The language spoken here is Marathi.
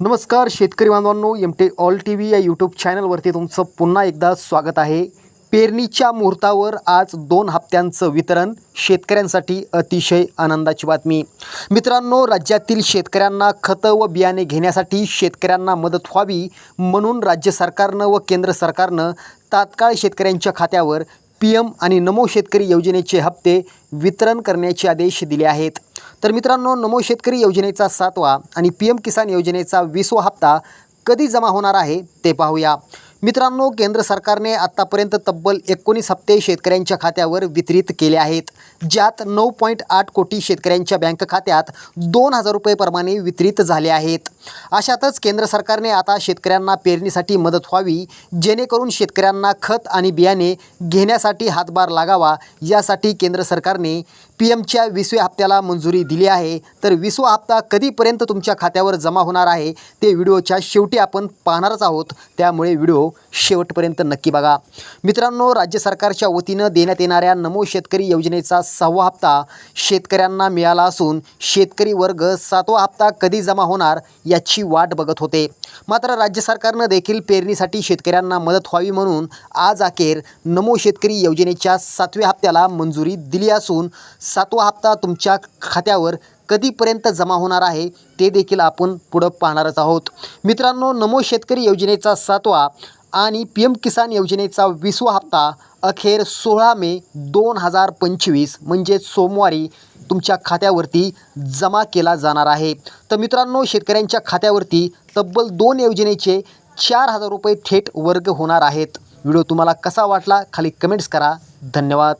नमस्कार शेतकरी बांधवांनो एमटे ऑल टी व्ही या यूट्यूब चॅनलवरती तुमचं पुन्हा एकदा स्वागत आहे. पेरणीच्या मुहूर्तावर आज दोन हप्त्यांचं वितरण शेतकऱ्यांसाठी अतिशय आनंदाची बातमी. मित्रांनो राज्यातील शेतकऱ्यांना खतं व बियाणे घेण्यासाठी शेतकऱ्यांना मदत व्हावी म्हणून राज्य सरकारनं व केंद्र सरकारनं तात्काळ शेतकऱ्यांच्या खात्यावर पी एम आणि नमो शेतकरी योजनेचे हप्ते वितरण करण्याचे आदेश दिले आहेत. तर मित्रांनो नमो शेतकरी योजनेचा सातवा आणि पी एम किसान योजनेचा वीसवा हप्ता कधी जमा होणार आहे ते पाहूया. मित्रांनो केंद्र सरकारने आत्तापर्यंत तब्बल एकोणीस हप्ते शेतकऱ्यांच्या खात्यावर वितरित केले आहेत ज्यात नऊ पॉईंट आठ कोटी शेतकऱ्यांच्या बँक खात्यात दोन हजार रुपयेप्रमाणे वितरित झाले आहेत. अशातच केंद्र सरकारने आता शेतकऱ्यांना पेरणीसाठी मदत व्हावी जेणेकरून शेतकऱ्यांना खत आणि बियाणे घेण्यासाठी हातभार लागावा यासाठी केंद्र सरकारने पी एमच्या विसव्या हप्त्याला मंजुरी दिली आहे. तर विसवा हप्ता कधीपर्यंत तुमच्या खात्यावर जमा होणार आहे ते व्हिडिओच्या शेवटी आपण पाहणारच आहोत. त्यामुळे व्हिडिओ व्हिडिओ शेवटपर्यंत नक्की बघा. मित्रांनो राज्य सरकारच्या वतीनं देण्यात येणाऱ्या नमो शेतकरी योजनेचा सहावा हप्ता शेतकऱ्यांना मिळाला असून शेतकरी वर्ग सातवा हप्ता कधी जमा होणार याची वाट बघत होते. मात्र राज्य सरकारनं देखील पेरणीसाठी शेतकऱ्यांना मदत व्हावी म्हणून आज अखेर नमो शेतकरी योजनेच्या सातव्या हप्त्याला मंजुरी दिली असून सातवा हप्ता तुमच्या खात्यावर कधीपर्यंत जमा होणार आहे ते देखील आपण पुढं पाहणारच आहोत. मित्रांनो नमो शेतकरी योजनेचा सातवा आणि पी एम किसान योजनेचा विसवा हप्ता अखेर सोळा मे दोन हजार पंचवीस म्हणजे सोमवारी तुमच्या खात्यावरती जमा केला जाणार आहे. तर मित्रांनो शेतकऱ्यांच्या खात्यावरती तब्बल दोन योजनेचे चार हजार रुपये थेट वर्ग होणार आहेत. व्हिडिओ तुम्हाला कसा वाटला खाली कमेंट्स करा. धन्यवाद.